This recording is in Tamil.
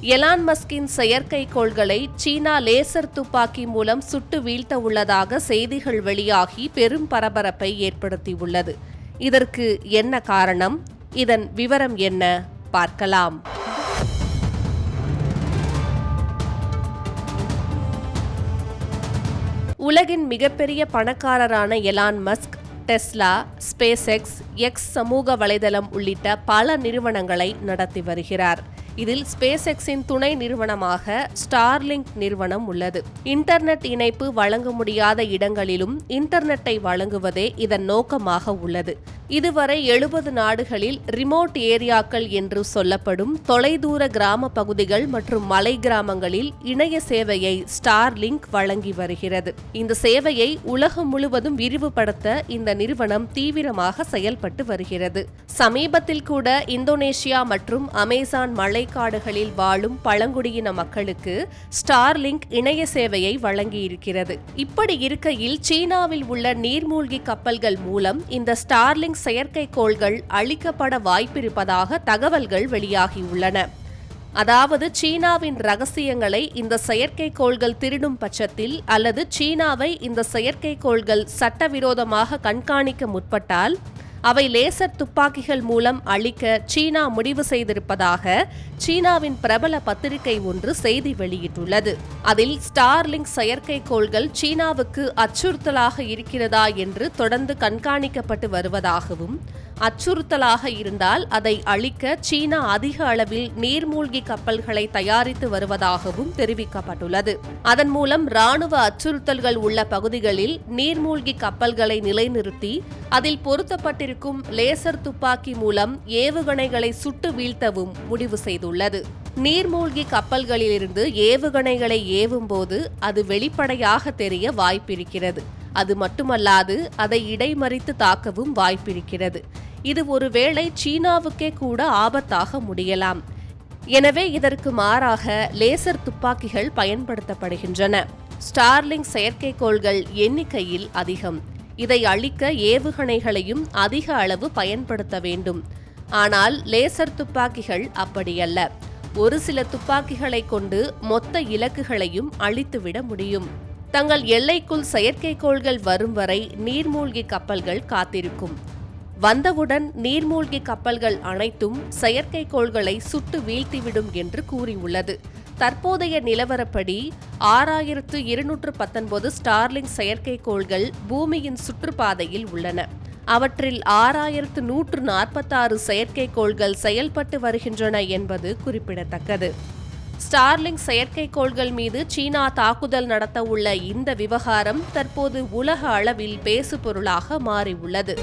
எலான் மஸ்கின் செயற்கைக்கோள்களை சீனா லேசர் துப்பாக்கி மூலம் சுட்டு வீழ்த்த உள்ளதாக செய்திகள் வெளியாகி பெரும் பரபரப்பை ஏற்படுத்தியுள்ளது. இதற்கு என்ன காரணம்? இதன் விவரம் என்ன? பார்க்கலாம். உலகின் மிகப்பெரிய பணக்காரரான Elon Musk Tesla SpaceX X சமூக வலைதளம் உள்ளிட்ட பல நிறுவனங்களை நடத்தி வருகிறார். இதில் ஸ்பேஸ் எக்ஸின் துணை நிறுவனமாக ஸ்டார்லிங்க் நிறுவனம் உள்ளது. இன்டர்நெட் இணைப்பு வழங்க முடியாத இடங்களிலும் இன்டர்நெட்டை வழங்குவதே இதன் நோக்கமாக உள்ளது. இதுவரை எழுபது நாடுகளில் ரிமோட் ஏரியாக்கள் என்று சொல்லப்படும் தொலைதூர கிராம பகுதிகள் மற்றும் மலை கிராமங்களில் இணைய சேவையை ஸ்டார்லிங்க் வழங்கி வருகிறது. இந்த சேவையை உலகம் முழுவதும் விரிவுபடுத்த இந்த நிறுவனம் தீவிரமாக செயல்பட்டு வருகிறது. சமீபத்தில் கூட இந்தோனேஷியா மற்றும் அமேசான் மலை மலைக்காடுகளில் வாழும் பழங்குடியின மக்களுக்கு ஸ்டார்லிங்க் இணைய சேவையை வழங்கியிருக்கிறது. இப்படி இருக்கையில் சீனாவில் உள்ள நீர்மூழ்கி கப்பல்கள் மூலம் இந்த ஸ்டார்லிங்க் செயற்கைக்கோள்கள் அளிக்கப்பட வாய்ப்பிருப்பதாக தகவல்கள் வெளியாகியுள்ளன. அதாவது சீனாவின் ரகசியங்களை இந்த செயற்கைக்கோள்கள் திருடும் பட்சத்தில் அல்லது சீனாவை இந்த செயற்கைக்கோள்கள் சட்டவிரோதமாக கண்காணிக்க முற்பட்டால் அவை லேசர் துப்பாக்கிகள் மூலம் அழிக்க சீனா முடிவு செய்திருப்பதாக சீனாவின் பிரபல பத்திரிகை ஒன்று செய்தி வெளியிட்டுள்ளது. அதில் ஸ்டார்லிங்க் செயற்கைக்கோள்கள் சீனாவுக்கு அச்சுறுத்தலாக இருக்கிறதா என்று தொடர்ந்து கண்காணிக்கப்பட்டு வருவதாகவும் அச்சுறுத்தலாக இருந்தால் அதை அழிக்க சீனா அதிக அளவில் நீர்மூழ்கி கப்பல்களை தயாரித்து வருவதாகவும் தெரிவிக்கப்பட்டுள்ளது. அதன் மூலம் ராணுவ அச்சுறுத்தல்கள் உள்ள பகுதிகளில் நீர்மூழ்கி கப்பல்களை நிலைநிறுத்தி அதில் பொருத்தப்பட்டிருக்கும் லேசர் துப்பாக்கி மூலம் ஏவுகணைகளை சுட்டு வீழ்த்தவும் முடிவு செய்துள்ளது. நீர்மூழ்கி கப்பல்களிலிருந்து ஏவுகணைகளை ஏவும்போது அது வெளிப்படையாக தெரிய வாய்ப்பிருக்கிறது. அது மட்டுமல்லாது அதை இடைமறித்து தாக்கவும் வாய்ப்பிருக்கிறது. இது ஒருவேளை சீனாவுக்கே கூட ஆபத்தாக முடியலாம். எனவே இதற்கு மாறாக லேசர் துப்பாக்கிகள் பயன்படுத்தப்படுகின்றன. ஸ்டார்லிங் செயற்கைக்கோள்கள் எண்ணிக்கையில் அதிகம். இதை அழிக்க ஏவுகணைகளையும் அதிக அளவு பயன்படுத்த வேண்டும். ஆனால் லேசர் துப்பாக்கிகள் அப்படியல்ல. ஒரு சில துப்பாக்கிகளை கொண்டு மொத்த இலக்குகளையும் அழித்துவிட முடியும். தங்கள் எல்லைக்குள் செயற்கைக்கோள்கள் வரும் வரை நீர்மூழ்கி கப்பல்கள் காத்திருக்கும். வந்தவுடன் நீர்மூழ்கி கப்பல்கள் அனைத்தும் செயற்கைக்கோள்களை சுட்டு வீழ்த்திவிடும் என்று கூறியுள்ளது. தற்போதைய நிலவரப்படி ஆறாயிரத்து இருநூற்று பத்தொன்பது ஸ்டார்லிங் செயற்கைக்கோள்கள் பூமியின் சுற்றுப்பாதையில் உள்ளன. அவற்றில் ஆறாயிரத்து நூற்று நாற்பத்தாறு செயற்கைக்கோள்கள் செயல்பட்டு வருகின்றன என்பது குறிப்பிடத்தக்கது. ஸ்டார்லிங் செயற்கைக்கோள்கள் மீது சீனா தாக்குதல் நடத்த உள்ள இந்த விவகாரம் தற்போது உலக அளவில் பேசுபொருளாக மாறியுள்ளது.